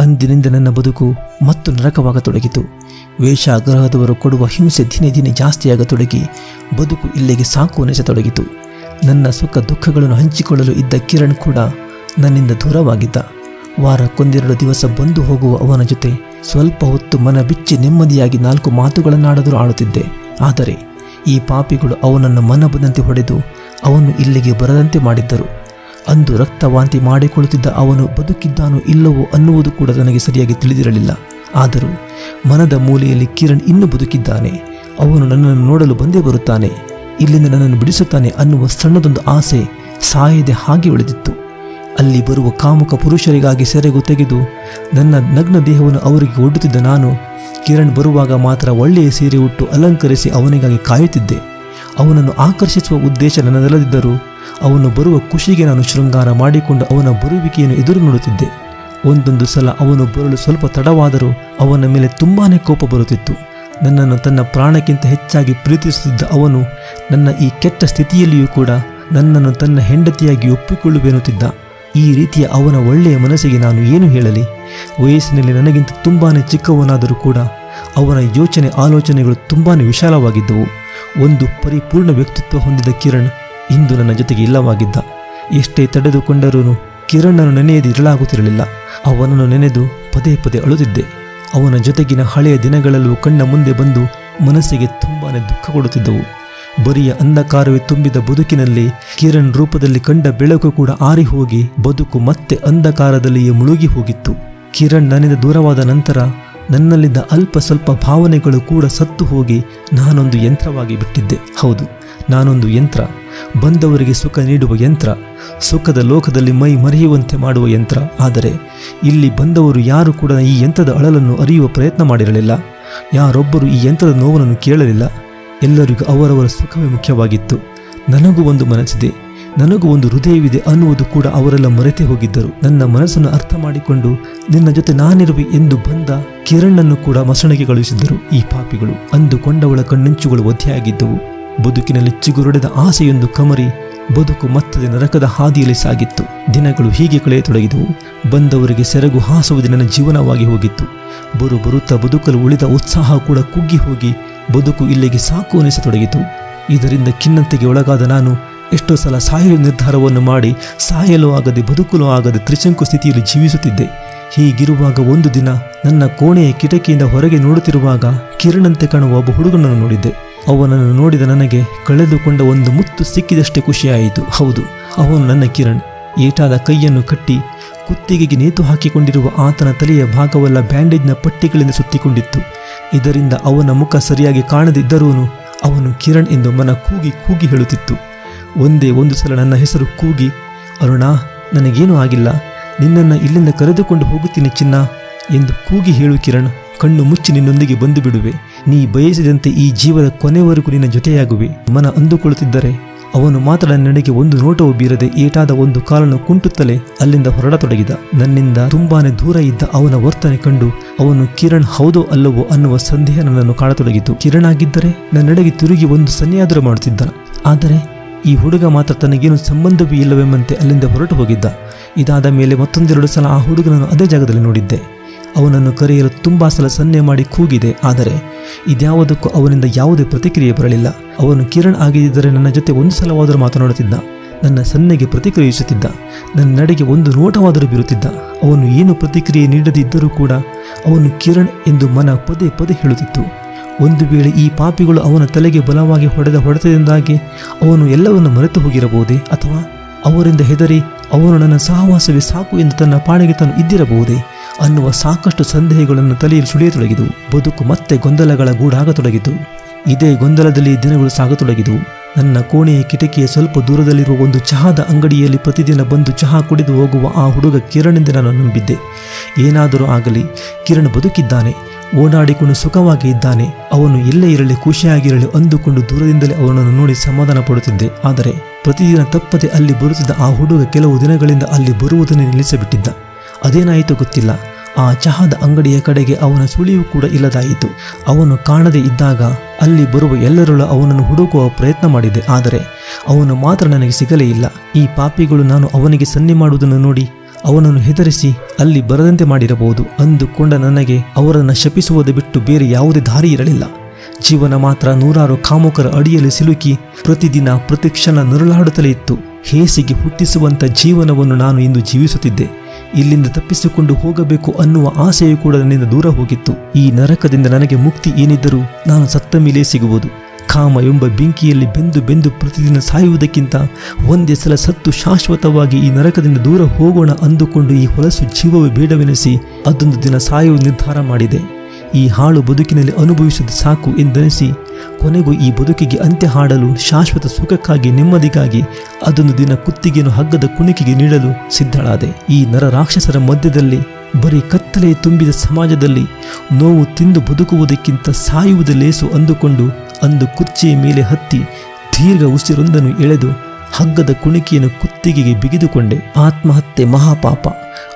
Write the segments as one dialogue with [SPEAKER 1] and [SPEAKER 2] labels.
[SPEAKER 1] ಅಂದಿನಿಂದ ನನ್ನ ಬದುಕು ಮತ್ತು ನರಕವಾಗತೊಡಗಿತು. ವೇಷಾಗ್ರಹದವರು ಕೊಡುವ ಹಿಂಸೆ ದಿನೇ ದಿನೇ ಜಾಸ್ತಿಯಾಗತೊಡಗಿ, ಬದುಕು ಇಲ್ಲಿಗೆ ಸಾಕು ಅನಿಸತೊಡಗಿತು. ನನ್ನ ಸುಖ ದುಃಖಗಳನ್ನು ಹಂಚಿಕೊಳ್ಳಲು ಇದ್ದ ಕಿರಣ್ ಕೂಡ ನನ್ನಿಂದ ದೂರವಾಗಿದ್ದ. ವಾರಕ್ಕೊಂದೆರಡು ದಿವಸ ಬಂದು ಹೋಗುವ ಅವನ ಜೊತೆ ಸ್ವಲ್ಪ ಹೊತ್ತು ಮನ ಬಿಚ್ಚಿ ನೆಮ್ಮದಿಯಾಗಿ ನಾಲ್ಕು ಮಾತುಗಳನ್ನಾಡದರೂ ಆಡುತ್ತಿದ್ದೆ. ಆದರೆ ಈ ಪಾಪಿಗಳು ಅವನನ್ನು ಮನ ಬಂದಂತೆ ಹೊಡೆದು ಅವನು ಇಲ್ಲಿಗೆ ಬರದಂತೆ ಮಾಡಿದ್ದರು. ಅಂದು ರಕ್ತವಾಂತಿ ಮಾಡಿಕೊಳ್ಳುತ್ತಿದ್ದ ಅವನು ಬದುಕಿದ್ದಾನೋ ಇಲ್ಲವೋ ಅನ್ನುವುದು ಕೂಡ ನನಗೆ ಸರಿಯಾಗಿ ತಿಳಿದಿರಲಿಲ್ಲ. ಆದರೂ ಮನದ ಮೂಲೆಯಲ್ಲಿ ಕಿರಣ್ ಇನ್ನೂ ಬದುಕಿದ್ದಾನೆ. ಅವನು ನನ್ನನ್ನು ನೋಡಲು ಬಂದೇ ಬರುತ್ತಾನೆ. ಇಲ್ಲಿಂದ ನನ್ನನ್ನು ಬಿಡಿಸುತ್ತಾನೆ ಅನ್ನುವ ಸಣ್ಣದೊಂದು ಆಸೆ ಸಾಯದೆ ಹಾಗೆ ಉಳಿದಿತ್ತು. ಅಲ್ಲಿ ಬರುವ ಕಾಮುಕ ಪುರುಷರಿಗಾಗಿ ಸೆರೆಗು ತೆಗೆದು ನನ್ನ ನಗ್ನ ದೇಹವನ್ನು ಅವರಿಗೆ ಒಡ್ಡುತ್ತಿದ್ದ ನಾನು ಕಿರಣ್ ಬರುವಾಗ ಮಾತ್ರ ಒಳ್ಳೆಯ ಸೀರೆ ಉಟ್ಟು ಅಲಂಕರಿಸಿ ಅವನಿಗಾಗಿ ಕಾಯುತ್ತಿದ್ದೆ. ಅವನನ್ನು ಆಕರ್ಷಿಸುವ ಉದ್ದೇಶ ನನ್ನದಲ್ಲದಿದ್ದರೂ ಅವನು ಬರುವ ಖುಷಿಗೆ ನಾನು ಶೃಂಗಾರ ಮಾಡಿಕೊಂಡು ಅವನ ಬರುವಿಕೆಯನ್ನು ಎದುರು ನೋಡುತ್ತಿದ್ದೆ. ಒಂದೊಂದು ಸಲ ಅವನು ಬರಲು ಸ್ವಲ್ಪ ತಡವಾದರೂ ಅವನ ಮೇಲೆ ತುಂಬಾನೇ ಕೋಪ ಬರುತ್ತಿತ್ತು. ನನ್ನನ್ನು ತನ್ನ ಪ್ರಾಣಕ್ಕಿಂತ ಹೆಚ್ಚಾಗಿ ಪ್ರೀತಿಸುತ್ತಿದ್ದ ಅವನು ನನ್ನ ಈ ಕೆಟ್ಟ ಸ್ಥಿತಿಯಲ್ಲಿಯೂ ಕೂಡ ನನ್ನನ್ನು ತನ್ನ ಹೆಂಡತಿಯಾಗಿ ಒಪ್ಪಿಕೊಳ್ಳುವೆನ್ನುತ್ತಿದ್ದ. ಈ ರೀತಿಯ ಅವನ ಒಳ್ಳೆಯ ಮನಸ್ಸಿಗೆ ನಾನು ಏನು ಹೇಳಲಿ? ವಯಸ್ಸಿನಲ್ಲಿ ನನಗಿಂತ ತುಂಬಾನೇ ಚಿಕ್ಕವನಾದರೂ ಕೂಡ ಅವನ ಯೋಚನೆ ಆಲೋಚನೆಗಳು ತುಂಬಾನೇ ವಿಶಾಲವಾಗಿದ್ದವು. ಒಂದು ಪರಿಪೂರ್ಣ ವ್ಯಕ್ತಿತ್ವ ಹೊಂದಿದ ಕಿರಣ್ ಇಂದು ನನ್ನ ಜೊತೆಗೆ ಇಲ್ಲವಾಗಿದ್ದ ಎಷ್ಟೇ ತಡೆದುಕೊಂಡರೂ ಕಿರಣನ್ನು ನೆನೆಯದೆ ಇರಲಾಗುತ್ತಿರಲಿಲ್ಲ. ಅವನನ್ನು ನೆನೆದು ಪದೇ ಪದೇ ಅಳುತ್ತಿದ್ದೆ. ಅವನ ಜೊತೆಗಿನ ಹಳೆಯ ದಿನಗಳಲ್ಲೂ ಕಣ್ಣ ಮುಂದೆ ಬಂದು ಮನಸ್ಸಿಗೆ ತುಂಬಾನೇ ದುಃಖ ಕೊಡುತ್ತಿದ್ದವು. ಬರಿಯ ಅಂಧಕಾರವೇ ತುಂಬಿದ ಬದುಕಿನಲ್ಲಿ ಕಿರಣ್ ರೂಪದಲ್ಲಿ ಕಂಡ ಬೆಳಕು ಕೂಡ ಆರಿ ಹೋಗಿ ಬದುಕು ಮತ್ತೆ ಅಂಧಕಾರದಲ್ಲಿಯೇ ಮುಳುಗಿ ಹೋಗಿತ್ತು. ಕಿರಣ್ ನನ್ನಿಂದ ದೂರವಾದ ನಂತರ ನನ್ನಲ್ಲಿದ್ದ ಅಲ್ಪ ಸ್ವಲ್ಪ ಭಾವನೆಗಳು ಕೂಡ ಸತ್ತು ಹೋಗಿ ನಾನೊಂದು ಯಂತ್ರವಾಗಿ ಬಿಟ್ಟಿದ್ದೆ. ಹೌದು ನಾನೊಂದು ಯಂತ್ರ, ಬಂದವರಿಗೆ ಸುಖ ನೀಡುವ ಯಂತ್ರ, ಸುಖದ ಲೋಕದಲ್ಲಿ ಮೈ ಮರೆಯುವಂತೆ ಮಾಡುವ ಯಂತ್ರ. ಆದರೆ ಇಲ್ಲಿ ಬಂದವರು ಯಾರು ಕೂಡ ಈ ಯಂತ್ರದ ಅಳಲನ್ನು ಅರಿಯುವ ಪ್ರಯತ್ನ ಮಾಡಿರಲಿಲ್ಲ. ಯಾರೊಬ್ಬರು ಈ ಯಂತ್ರದ ನೋವನ್ನು ಕೇಳಲಿಲ್ಲ. ಎಲ್ಲರಿಗೂ ಅವರವರ ಸುಖವೇ ಮುಖ್ಯವಾಗಿತ್ತು. ನನಗೂ ಒಂದು ಮನಸ್ಸಿದೆ. ನನಗೂ ಒಂದು ಹೃದಯವಿದೆ ಅನ್ನುವುದು ಕೂಡ ಅವರೆಲ್ಲ ಮರೆತೇ ಹೋಗಿದ್ದರು. ನನ್ನ ಮನಸ್ಸನ್ನು ಅರ್ಥ ಮಾಡಿಕೊಂಡು ನಿನ್ನ ಜೊತೆ ನಾನಿರುವೆ ಎಂದು ಬಂದ ಕಿರಣ್ಣನ್ನು ಕೂಡ ಮಸಣಿಗೆ ಕಳುಹಿಸಿದ್ದರು. ಈ ಪಾಪಿಗಳು ಅಂದುಕೊಂಡವಳ ಕಣ್ಣಂಚುಗಳು ಒದ್ದೆಯಾಗಿದ್ದವು ಬದುಕಿನಲ್ಲಿ ಚಿಗುರೊಡೆದ ಆಸೆಯೊಂದು ಕಮರಿ ಬದುಕು ಮತ್ತದೆ ನರಕದ ಹಾದಿಯಲ್ಲಿ ಸಾಗಿತ್ತು. ದಿನಗಳು ಹೀಗೆ ಕಳೆಯತೊಡಗಿದವು. ಬಂದವರಿಗೆ ಸೆರಗು ಹಾಸುವುದು ನನ್ನ ಜೀವನವಾಗಿ ಹೋಗಿತ್ತು. ಬರು ಬರುತ್ತಾ ಬದುಕಲು ಉಳಿದ ಉತ್ಸಾಹ ಕೂಡ ಕುಗ್ಗಿ ಹೋಗಿ ಬದುಕು ಇಲ್ಲಿಗೆ ಸಾಕು ಅನಿಸತೊಡಗಿತು. ಇದರಿಂದ ಖಿನ್ನತೆಗೆ ಒಳಗಾದ ನಾನು ಎಷ್ಟೋ ಸಲ ಸಾಯಲು ನಿರ್ಧಾರವನ್ನು ಮಾಡಿ ಸಾಯಲು ಆಗದೆ ಬದುಕಲು ಆಗದೆ ತ್ರಿಶಂಕು ಸ್ಥಿತಿಯಲ್ಲಿ ಜೀವಿಸುತ್ತಿದ್ದೆ. ಹೀಗಿರುವಾಗ ಒಂದು ದಿನ ನನ್ನ ಕೋಣೆಯ ಕಿಟಕಿಯಿಂದ ಹೊರಗೆ ನೋಡುತ್ತಿರುವಾಗ ಕಿರಣಂತೆ ಕಾಣುವ ಒಬ್ಬ ಹುಡುಗನನ್ನು ನೋಡಿದ್ದೆ. ಅವನನ್ನು ನೋಡಿದ ನನಗೆ ಕಳೆದುಕೊಂಡ ಒಂದು ಮುತ್ತು ಸಿಕ್ಕಿದಷ್ಟೇ ಖುಷಿಯಾಯಿತು. ಹೌದು, ಅವನು ನನ್ನ ಕಿರಣ್. ಏಟಾದ ಕೈಯನ್ನು ಕಟ್ಟಿ ಕುತ್ತಿಗೆಗೆ ನೇತು ಹಾಕಿಕೊಂಡಿರುವ ಆತನ ತಲೆಯ ಭಾಗವೆಲ್ಲ ಬ್ಯಾಂಡೇಜ್ನ ಪಟ್ಟಿಗಳಿಂದ ಸುತ್ತಿಕೊಂಡಿತ್ತು. ಇದರಿಂದ ಅವನ ಮುಖ ಸರಿಯಾಗಿ ಕಾಣದಿದ್ದರೂ ಅವನು ಕಿರಣ್ ಎಂದು ಮನ ಕೂಗಿ ಕೂಗಿ ಹೇಳುತ್ತಿತ್ತು. ಒಂದೇ ಒಂದು ಸಲ ನನ್ನ ಹೆಸರು ಕೂಗಿ, ಅರುಣಾ, ನನಗೇನೂ ಆಗಿಲ್ಲ. ನಿನ್ನನ್ನು ಇಲ್ಲಿಂದ ಕರೆದುಕೊಂಡು ಹೋಗುತ್ತೀನಿ ಚಿನ್ನ ಎಂದು ಕೂಗಿ ಹೇಳು ಕಿರಣ್. ಕಣ್ಣು ಮುಚ್ಚಿ ನಿನ್ನೊಂದಿಗೆ ಬಂದು ಬಿಡುವೆ. ನೀ ಬಯಸಿದಂತೆ ಈ ಜೀವದ ಕೊನೆವರೆಗೂ ನಿನ್ನ ಜೊತೆಯಾಗುವೆ. ಮನ ಅಂದುಕೊಳ್ಳುತ್ತಿದ್ದರೆ ಅವನು ಮಾತ್ರ ನನಗೆ ಒಂದು ನೋಟವು ಬೀರದೆ ಏಟಾದ ಒಂದು ಕಾಲನ್ನು ಕುಂಟುತ್ತಲೇ ಅಲ್ಲಿಂದ ಹೊರಡತೊಡಗಿದ. ನನ್ನಿಂದ ತುಂಬಾನೇ ದೂರ ಇದ್ದ ಅವನ ವರ್ತನೆ ಕಂಡು ಅವನು, ಕಿರಣ್ ಹೌದೋ ಅಲ್ಲವೋ ಅನ್ನುವ ಸಂದೇಹ ನನ್ನನ್ನು ಕಾಣತೊಡಗಿತು ಕಿರಣ್ ಆಗಿದ್ದರೆ ನನ್ನೆಡೆಗೆ ತಿರುಗಿ ಒಂದು ಸನ್ನೆಯಾದರೂ ಮಾಡುತ್ತಿದ್ದ. ಆದರೆ ಈ ಹುಡುಗ ಮಾತ್ರ ತನಗೇನು ಸಂಬಂಧವೂ ಇಲ್ಲವೆಂಬಂತೆ ಅಲ್ಲಿಂದ ಹೊರಟು ಹೋಗಿದ್ದ ಇದಾದ ಮೇಲೆ ಮತ್ತೊಂದೆರಡು ಸಲ ಆ ಹುಡುಗನನ್ನು ಅದೇ ಜಾಗದಲ್ಲಿ ನೋಡಿದ್ದೆ. ಅವನನ್ನು ಕರೆಯಲು ತುಂಬ ಸಲ ಸನ್ನೆ ಮಾಡಿ ಕೂಗಿದೆ, ಆದರೆ ಇದ್ಯಾವುದಕ್ಕೂ ಅವನಿಂದ ಯಾವುದೇ ಪ್ರತಿಕ್ರಿಯೆ ಬರಲಿಲ್ಲ. ಅವನು ಕಿರಣ್ ಆಗಿದ್ದರೆ ನನ್ನ ಜೊತೆ ಒಂದು ಸಲವಾದರೂ ಮಾತನಾಡುತ್ತಿದ್ದ. ನನ್ನ ಸನ್ನೆಗೆ ಪ್ರತಿಕ್ರಿಯಿಸುತ್ತಿದ್ದ. ನನ್ನ ನಡೆಗೆ ಒಂದು ನೋಟವಾದರೂ ಬೀರುತ್ತಿದ್ದ. ಅವನು ಏನು ಪ್ರತಿಕ್ರಿಯೆ ನೀಡದಿದ್ದರೂ ಕೂಡ ಅವನು ಕಿರಣ್ ಎಂದು ಮನ ಪದೇ ಪದೇ ಹೇಳುತ್ತಿತ್ತು. ಒಂದು ವೇಳೆ ಈ ಪಾಪಿಗಳು ಅವನ ತಲೆಗೆ ಬಲವಾಗಿ ಹೊಡೆದ ಹೊಡೆತದಿಂದಾಗಿ ಅವನು ಎಲ್ಲವನ್ನು ಮರೆತು ಹೋಗಿರಬಹುದೇ? ಅಥವಾ ಅವರಿಂದ ಹೆದರಿ ಅವನು ನನ್ನ ಸಹವಾಸವೇ ಸಾಕು ಎಂದು ತನ್ನ ಪಾಡಿಗೆ ತಾನು ಇದ್ದಿರಬಹುದೇ? ಅನ್ನುವ ಸಾಕಷ್ಟು ಸಂದೇಹಗಳನ್ನು ತಲೆಯಲ್ಲಿ ಸುಳಿಯತೊಡಗಿದವು ಬದುಕು ಮತ್ತೆ ಗೊಂದಲಗಳ ಗೂಡಾಗತೊಡಗಿತು. ಇದೇ ಗೊಂದಲದಲ್ಲಿ ದಿನಗಳು ಸಾಗತೊಡಗಿದವು ನನ್ನ ಕೋಣೆಯ ಕಿಟಕಿಯ ಸ್ವಲ್ಪ ದೂರದಲ್ಲಿರುವ ಒಂದು ಚಹಾದ ಅಂಗಡಿಯಲ್ಲಿ ಪ್ರತಿದಿನ ಬಂದು ಚಹಾ ಕುಡಿದು ಹೋಗುವ ಆ ಹುಡುಗ ಕಿರಣಿಂದ ನಾನು ನಂಬಿದ್ದೆ. ಏನಾದರೂ ಆಗಲಿ, ಕಿರಣ್ ಬದುಕಿದ್ದಾನೆ. ಓಡಾಡಿಕೊಂಡು ಸುಖವಾಗಿ ಇದ್ದಾನೆ. ಅವನು ಎಲ್ಲೇ ಇರಲಿ, ಖುಷಿಯಾಗಿರಲಿ ಅಂದುಕೊಂಡು ದೂರದಿಂದಲೇ ಅವನನ್ನು ನೋಡಿ ಸಮಾಧಾನ ಪಡುತ್ತಿದ್ದೆ. ಆದರೆ ಪ್ರತಿದಿನ ತಪ್ಪದೆ ಅಲ್ಲಿ ಬರುತ್ತಿದ್ದ ಆ ಹುಡುಗ ಕೆಲವು ದಿನಗಳಿಂದ ಅಲ್ಲಿ ಬರುವುದನ್ನು ನಿಲ್ಲಿಸಿಬಿಟ್ಟಿದ್ದ. ಅದೇನಾಯಿತು ಗೊತ್ತಿಲ್ಲ. ಆ ಚಹಾದ ಅಂಗಡಿಯ ಕಡೆಗೆ ಅವನ ಸುಳಿವು ಕೂಡ ಇಲ್ಲದಾಯಿತು. ಅವನು ಕಾಣದೇ ಇದ್ದಾಗ ಅಲ್ಲಿ ಬರುವ ಎಲ್ಲರಲ್ಲೂ ಅವನನ್ನು ಹುಡುಕುವ ಪ್ರಯತ್ನ ಮಾಡಿದೆ. ಆದರೆ ಅವನು ಮಾತ್ರ ನನಗೆ ಸಿಗಲೇ ಇಲ್ಲ. ಈ ಪಾಪಿಗಳು ನಾನು ಅವನಿಗೆ ಸನ್ನೆ ಮಾಡುವುದನ್ನು ನೋಡಿ ಅವನನ್ನು ಹೆದರಿಸಿ ಅಲ್ಲಿ ಬರದಂತೆ ಮಾಡಿರಬಹುದು ಅಂದುಕೊಂಡ ನನಗೆ ಅವರನ್ನು ಶಪಿಸುವುದು ಬಿಟ್ಟು ಬೇರೆ ಯಾವುದೇ ದಾರಿ ಇರಲಿಲ್ಲ. ಜೀವನ ಮಾತ್ರ ನೂರಾರು ಕಾಮುಕರ ಅಡಿಯಲ್ಲಿ ಸಿಲುಕಿ ಪ್ರತಿದಿನ ಪ್ರತಿಕ್ಷಣ ನರಳಾಡುತ್ತಲೇ ಇತ್ತು. ಹೇಸಿಗೆ ಹುಟ್ಟಿಸುವಂಥ ಜೀವನವನ್ನು ನಾನು ಇಂದು ಜೀವಿಸುತ್ತಿದ್ದೆ. ಇಲ್ಲಿಂದ ತಪ್ಪಿಸಿಕೊಂಡು ಹೋಗಬೇಕು ಅನ್ನುವ ಆಸೆಯು ಕೂಡ ನನ್ನಿಂದ ದೂರ ಹೋಗಿತ್ತು. ಈ ನರಕದಿಂದ ನನಗೆ ಮುಕ್ತಿ ಏನಿದ್ದರೂ ನಾನು ಸತ್ತ ಮೇಲೆ ಸಿಗುವುದು. ಕಾಮ ಎಂಬ ಬೆಂಕಿಯಲ್ಲಿ ಬೆಂದು ಬೆಂದು ಪ್ರತಿದಿನ ಸಾಯುವುದಕ್ಕಿಂತ ಒಂದೇ ಸಲ ಸತ್ತು ಶಾಶ್ವತವಾಗಿ ಈ ನರಕದಿಂದ ದೂರ ಹೋಗೋಣ ಅಂದುಕೊಂಡು ಈ ಹೊಲಸು ಜೀವವೇ ಬೇಡವೆನಿಸಿ ಅದೊಂದು ದಿನ ಸಾಯುವ ನಿರ್ಧಾರ ಮಾಡಿದೆ. ಈ ಹಾಳು ಬದುಕಿನಲ್ಲಿ ಅನುಭವಿಸಿದ ಸಾಕು ಎಂದೆನಿಸಿ, ಕೊನೆಗೂ ಈ ಬದುಕಿಗೆ ಅಂತ್ಯ ಹಾಡಲು ಶಾಶ್ವತ ಸುಖಕ್ಕಾಗಿ, ನೆಮ್ಮದಿಗಾಗಿ ಅದೊಂದು ದಿನ ಕುತ್ತಿಗೆಯನ್ನು ಹಗ್ಗದ ಕುಣಿಕೆಗೆ ನೀಡಲು ಸಿದ್ಧಳಾದೆ. ಈ ನರ ರಾಕ್ಷಸರ ಮಧ್ಯದಲ್ಲಿ, ಬರೀ ಕತ್ತಲೆ ತುಂಬಿದ ಸಮಾಜದಲ್ಲಿ ನೋವು ತಿಂದು ಬದುಕುವುದಕ್ಕಿಂತ ಸಾಯುವುದು ಲೇಸು ಅಂದುಕೊಂಡು, ಅಂದು ಕುರ್ಚಿಯ ಮೇಲೆ ಹತ್ತಿ ದೀರ್ಘ ಉಸಿರೊಂದನ್ನು ಎಳೆದು ಹಗ್ಗದ ಕುಣಿಕೆಯನ್ನು ಕುತ್ತಿಗೆಗೆ ಬಿಗಿದುಕೊಂಡೆ. ಆತ್ಮಹತ್ಯೆ ಮಹಾಪಾಪ.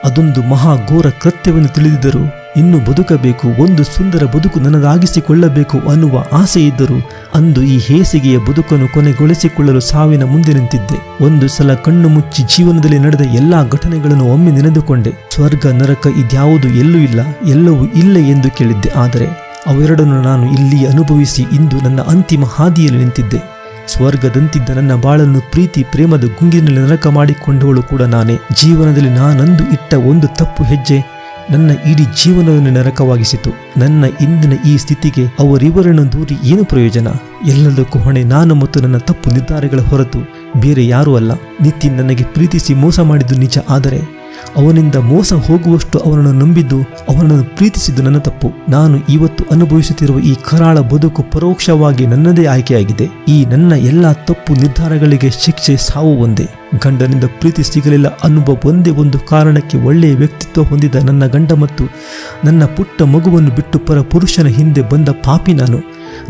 [SPEAKER 1] ಅದೊಂದು ಮಹಾಘೋರ ಕೃತ್ಯವನ್ನು ತಿಳಿದಿದ್ದರೂ ಇನ್ನು ಬದುಕಬೇಕು, ಒಂದು ಸುಂದರ ಬದುಕು ನನಗಾಗಿಸಿಕೊಳ್ಳಬೇಕು ಅನ್ನುವ ಆಸೆ ಇದ್ದರು ಅಂದು ಈ ಹೇಸಿಗೆಯ ಬದುಕನ್ನು ಕೊನೆಗೊಳಿಸಿಕೊಳ್ಳಲು ಸಾವಿನ ಮುಂದೆ ನಿಂತಿದ್ದೆ. ಒಂದು ಸಲ ಕಣ್ಣು ಮುಚ್ಚಿ ಜೀವನದಲ್ಲಿ ನಡೆದ ಎಲ್ಲಾ ಘಟನೆಗಳನ್ನು ಒಮ್ಮೆ ನೆನೆದುಕೊಂಡೆ. ಸ್ವರ್ಗ, ನರಕ ಇದ್ಯಾವುದು ಎಲ್ಲೂ ಇಲ್ಲ, ಎಲ್ಲವೂ ಇಲ್ಲ ಎಂದು ಕೇಳಿದ್ದೆ. ಆದರೆ ಅವೆರಡನ್ನು ನಾನು ಇಲ್ಲಿ ಅನುಭವಿಸಿ ಇಂದು ನನ್ನ ಅಂತಿಮ ಹಾದಿಯಲ್ಲಿ ನಿಂತಿದ್ದೆ. ಸ್ವರ್ಗದಂತಿದ್ದ ನನ್ನ ಬಾಳನ್ನು ಪ್ರೀತಿ, ಪ್ರೇಮದ ಗುಂಗಿನಲ್ಲಿ ನರಕ ಮಾಡಿಕೊಂಡವಳು ಕೂಡ ನಾನೇ. ಜೀವನದಲ್ಲಿ ನಾನಂದು ಇಟ್ಟ ಒಂದು ತಪ್ಪು ಹೆಜ್ಜೆ ನನ್ನ ಇಡೀ ಜೀವನವನ್ನು ನರಕವಾಗಿಸಿತು. ನನ್ನ ಇಂದಿನ ಈ ಸ್ಥಿತಿಗೆ ಅವರಿವರನ್ನು ದೂರಿ ಏನು ಪ್ರಯೋಜನ? ಎಲ್ಲದಕ್ಕೂ ಹೊಣೆ ನಾನು ಮತ್ತು ನನ್ನ ತಪ್ಪು ನಿರ್ಧಾರಗಳ ಹೊರತು ಬೇರೆ ಯಾರೂ ಅಲ್ಲ. ನಿತ್ಯ ನನಗೆ ಪ್ರೀತಿಸಿ ಮೋಸ ಮಾಡಿದ್ದು ನಿಜ, ಆದರೆ ಅವನಿಂದ ಮೋಸ ಹೋಗುವಷ್ಟು ಅವನನ್ನು ನಂಬಿದ್ದು ಅವನನ್ನು ಪ್ರೀತಿಸಿದ್ದು ನನ್ನ ತಪ್ಪು. ನಾನು ಇವತ್ತು ಅನುಭವಿಸುತ್ತಿರುವ ಈ ಕರಾಳ ಬದುಕು ಪರೋಕ್ಷವಾಗಿ ನನ್ನದೇ ಆಯ್ಕೆಯಾಗಿದೆ. ಈ ನನ್ನ ಎಲ್ಲ ತಪ್ಪು ನಿರ್ಧಾರಗಳಿಗೆ ಶಿಕ್ಷೆ ಸಾವು ಒಂದೇ. ಗಂಡನಿಂದ ಪ್ರೀತಿ ಸಿಗಲಿಲ್ಲ ಅನ್ನುವ ಒಂದೇ ಒಂದು ಕಾರಣಕ್ಕೆ ಒಳ್ಳೆಯ ವ್ಯಕ್ತಿತ್ವ ಹೊಂದಿದ ನನ್ನ ಗಂಡ ಮತ್ತು ನನ್ನ ಪುಟ್ಟ ಮಗುವನ್ನು ಬಿಟ್ಟು ಪರ ಪುರುಷನ ಹಿಂದೆ ಬಂದ ಪಾಪಿ ನಾನು.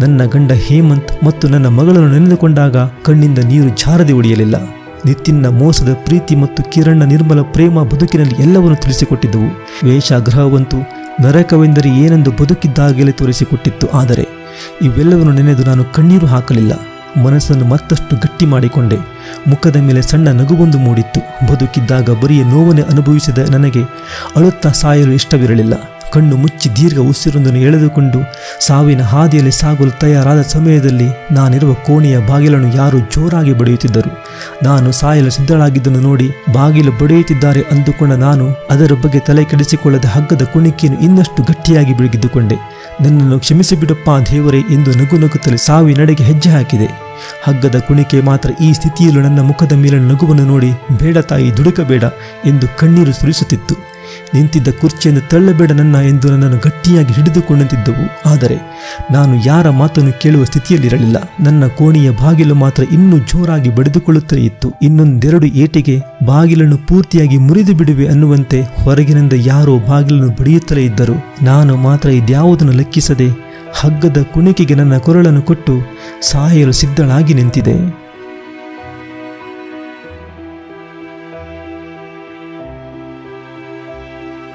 [SPEAKER 1] ನನ್ನ ಗಂಡ ಹೇಮಂತ್ ಮತ್ತು ನನ್ನ ಮಗಳನ್ನು ನೆನೆದುಕೊಂಡಾಗ ಕಣ್ಣಿಂದ ನೀರು ಜಾರದೆ ಉಳಿಯಲಿಲ್ಲ. ನಿತಿನ್ನ ಮೋಸದ ಪ್ರೀತಿ ಮತ್ತು ಕಿರಣ್ಣ ನಿರ್ಮಲ ಪ್ರೇಮ ಬದುಕಿನಲ್ಲಿ ಎಲ್ಲವನ್ನು ತಿಳಿಸಿಕೊಟ್ಟಿದ್ದವು. ವೇಷಾಗ್ರಹವಂತೂ ನರಕವೆಂದರೆ ಏನೆಂದು ಬದುಕಿದ್ದಾಗಲೇ ತೋರಿಸಿಕೊಟ್ಟಿತ್ತು. ಆದರೆ ಇವೆಲ್ಲವನ್ನು ನೆನೆದು ನಾನು ಕಣ್ಣೀರು ಹಾಕಲಿಲ್ಲ. ಮನಸ್ಸನ್ನು ಮತ್ತಷ್ಟು ಗಟ್ಟಿ ಮಾಡಿಕೊಂಡೆ. ಮುಖದ ಮೇಲೆ ಸಣ್ಣ ನಗುವೊಂದು ಮೂಡಿತ್ತು. ಬದುಕಿದ್ದಾಗ ಬರಿಯ ನೋವನ್ನೇ ಅನುಭವಿಸಿದ ನನಗೆ ಅಳುತ್ತಾ ಸಾಯಲು ಇಷ್ಟವಿರಲಿಲ್ಲ. ಕಣ್ಣು ಮುಚ್ಚಿ ದೀರ್ಘ ಉಸಿರೊಂದನ್ನು ಎಳೆದುಕೊಂಡು ಸಾವಿನ ಹಾದಿಯಲ್ಲಿ ಸಾಗಲು ತಯಾರಾದ ಸಮಯದಲ್ಲಿ ನಾನಿರುವ ಕೋಣೆಯ ಬಾಗಿಲನ್ನು ಯಾರು ಜೋರಾಗಿ ಬಡಿಯುತ್ತಿದ್ದರು. ನಾನು ಸಾಯಲು ಸಿದ್ಧಳಾಗಿದ್ದನ್ನು ನೋಡಿ ಬಾಗಿಲು ಬಡಿಯುತ್ತಿದ್ದಾರೆ ಅಂದುಕೊಂಡ ನಾನು ಅದರ ಬಗ್ಗೆ ತಲೆ ಕೆಡಿಸಿಕೊಳ್ಳದೆ ಹಗ್ಗದ ಕುಣಿಕೆಯನ್ನು ಇನ್ನಷ್ಟು ಗಟ್ಟಿಯಾಗಿ ಬಿಡುಗಿದ್ದುಕೊಂಡೆ ನನ್ನನ್ನು ಕ್ಷಮಿಸಿಬಿಡಪ್ಪ ದೇವರೇ ಎಂದು ನಗು ನಗುತ್ತಲೇ ಸಾವಿನಡೆಗೆ ಹೆಜ್ಜೆ ಹಾಕಿದೆ. ಹಗ್ಗದ ಕುಣಿಕೆ ಮಾತ್ರ ಈ ಸ್ಥಿತಿಯಲ್ಲೂ ನನ್ನ ಮುಖದ ಮೇಲಿನ ನಗುವನ್ನು ನೋಡಿ ಬೇಡ ತಾಯಿ ದುಡುಕಬೇಡ ಎಂದು ಕಣ್ಣೀರು ಸುರಿಸುತ್ತಿತ್ತು. ನಿಂತಿದ್ದ ಕುರ್ಚಿಯನ್ನು ತಳ್ಳಬೇಡ ನನ್ನ ಎಂದು ನನ್ನನ್ನು ಗಟ್ಟಿಯಾಗಿ ಹಿಡಿದುಕೊಂಡಂತಿದ್ದವು. ಆದರೆ ನಾನು ಯಾರ ಮಾತನ್ನು ಕೇಳುವ ಸ್ಥಿತಿಯಲ್ಲಿರಲಿಲ್ಲ. ನನ್ನ ಕೋಣೆಯ ಬಾಗಿಲು ಮಾತ್ರ ಇನ್ನೂ ಜೋರಾಗಿ ಬಡಿದುಕೊಳ್ಳುತ್ತಲೇ ಇತ್ತು. ಇನ್ನೊಂದೆರಡು ಏಟಿಗೆ ಬಾಗಿಲನ್ನು ಪೂರ್ತಿಯಾಗಿ ಮುರಿದು ಬಿಡುವೆ ಅನ್ನುವಂತೆ ಹೊರಗಿನಿಂದ ಯಾರೋ ಬಾಗಿಲನ್ನು ಬಡಿಯುತ್ತಲೇ ಇದ್ದರು. ನಾನು ಮಾತ್ರ ಇದ್ಯಾವುದನ್ನು ಲೆಕ್ಕಿಸದೆ ಹಗ್ಗದ ಕುಣಿಕೆಗೆ ನನ್ನ ಕೊರಳನ್ನು ಕೊಟ್ಟು ಸಾಯಲು ಸಿದ್ಧಳಾಗಿ ನಿಂತಿದೆ